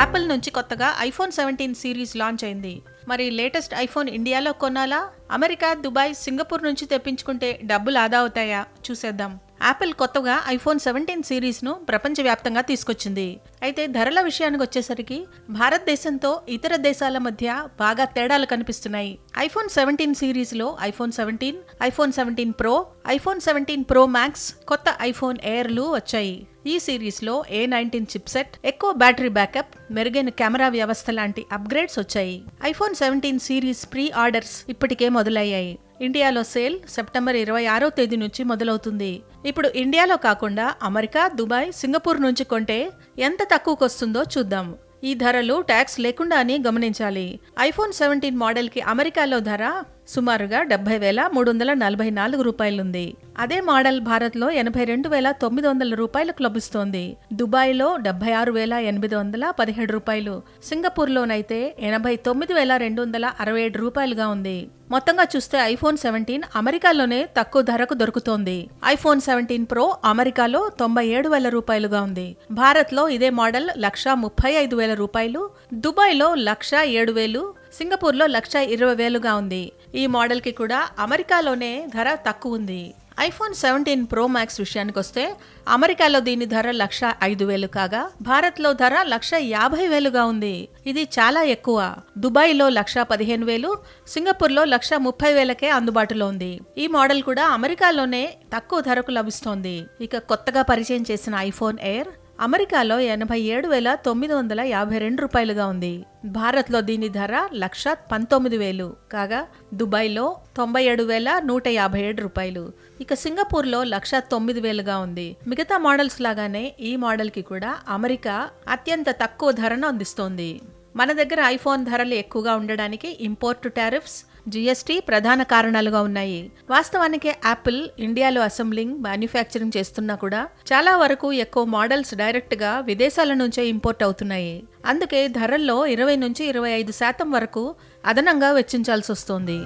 Apple నుంచి కొత్తగా iPhone seventeen series launch అయింది. మరి లేటెస్ట్ ఐఫోన్ ఇండియాలో కొనాలా? అమెరికా దుబాయ్ సింగపూర్ నుంచి తెప్పించుకుంటే డబ్బులు ఆదా అవుతాయా? చూసేద్దాం. యాపిల్ కొత్తగా ఐఫోన్ సెవెంటీన్ సిరీస్ను ప్రపంచవ్యాప్తంగా తీసుకొచ్చింది. అయితే ధరల విషయానికి వచ్చేసరికి భారతదేశంతో ఇతర దేశాల మధ్య బాగా తేడాలు కనిపిస్తున్నాయి. ఐఫోన్ సెవెంటీన్ సిరీస్లో iPhone seventeen iPhone seventeen pro iPhone seventeen pro max కొత్త ఐఫోన్ ఎయిర్లు వచ్చాయి. ఈ సిరీస్లో ఏ నైన్టీన్ చిప్సెట్ ఎక్కువ బ్యాటరీ బ్యాకప్ మెరుగైన కెమెరా వ్యవస్థ లాంటి అప్గ్రేడ్స్ వచ్చాయి. IPhone seventeen series pre orders ఇప్పటికే మొదలయ్యాయి. ఇండియాలో సేల్ సెప్టెంబర్ ఇరవై ఆరో తేదీ నుంచి మొదలవుతుంది. ఇప్పుడు ఇండియాలో కాకుండా అమెరికా దుబాయ్ సింగపూర్ నుంచి కొంటే ఎంత తక్కువకు వస్తుందో చూద్దాం. ఈ ధరలు ట్యాక్స్ లేకుండా అని గమనించాలి ఐఫోన్ సెవెంటీన్ మోడల్కి అమెరికాలో ధర సుమారుగా డెబ్బై వేల మూడు వందల నలభై నాలుగు రూపాయలుంది. అదే మోడల్ భారత్లో ఎనభై రెండు వేల తొమ్మిది వందల రూపాయలకు లభిస్తోంది. దుబాయ్లో డెబ్బై ఆరు వేల ఎనిమిది వందల పదిహేడు రూపాయలు. సింగపూర్లోనైతే ఎనభై తొమ్మిది వేల రెండు వందల అరవై ఏడు రూపాయలుగా ఉంది. మొత్తంగా చూస్తే ఐఫోన్ సెవెంటీన్ అమెరికాలోనే తక్కువ ధరకు దొరుకుతోంది. ఐఫోన్ సెవెంటీన్ ప్రో అమెరికాలో తొంభై ఏడు వేల రూపాయలుగా ఉంది. భారత్లో ఇదే మోడల్ లక్ష ముప్పై ఐదు వేల రూపాయలు. దుబాయ్లో లక్ష ఏడు వేలు సింగపూర్లో లక్ష ఇరవై వేలుగా ఉంది. ఈ మోడల్కి కూడా అమెరికాలోనే ధర తక్కువ ఉంది. ఐఫోన్ సెవెంటీన్ ప్రో మ్యాక్స్ విషయానికి వస్తే అమెరికాలో దీని ధర లక్ష ఐదు వేలు కాగా భారత్లో ధర లక్ష యాభై వేలుగా ఉంది. ఇది చాలా ఎక్కువ. దుబాయ్లో లక్ష పదిహేను వేలు సింగపూర్లో లక్ష ముప్పై వేలకే అందుబాటులో ఉంది. ఈ మోడల్ కూడా అమెరికాలోనే తక్కువ ధరకు లభిస్తోంది. ఇక కొత్తగా పరిచయం చేసిన ఐఫోన్ ఎయిర్ అమెరికాలో ఎనభై ఏడు వేల తొమ్మిది వందల యాభై రెండు రూపాయలుగా ఉంది. భారత్లో దీని ధర లక్ష పంతొమ్మిది వేలు. కాగా దుబాయ్లో తొంభై ఏడు వేల నూట యాభై ఏడు రూపాయలు. ఇక సింగపూర్లో లక్ష తొమ్మిది వేలుగా ఉంది. మిగతా మోడల్స్ లాగానే ఈ మోడల్కి కూడా అమెరికా అత్యంత తక్కువ ధరను అందిస్తోంది. మన దగ్గర ఐఫోన్ ధరలు ఎక్కువగా ఉండడానికి ఇంపోర్ట్ టారిఫ్స్ జిఎస్టీ ప్రధాన కారణాలుగా ఉన్నాయి. వాస్తవానికి యాపిల్ ఇండియాలో అసెంబ్లింగ్ మ్యానుఫ్యాక్చరింగ్ చేస్తున్నా కూడా చాలా వరకు ఎక్కువ మోడల్స్ డైరెక్ట్గా విదేశాల నుంచే ఇంపోర్ట్ అవుతున్నాయి. అందుకే ధరల్లో ఇరవై నుంచి ఇరవై ఐదు శాతం వరకు అదనంగా వెచ్చించాల్సి వస్తోంది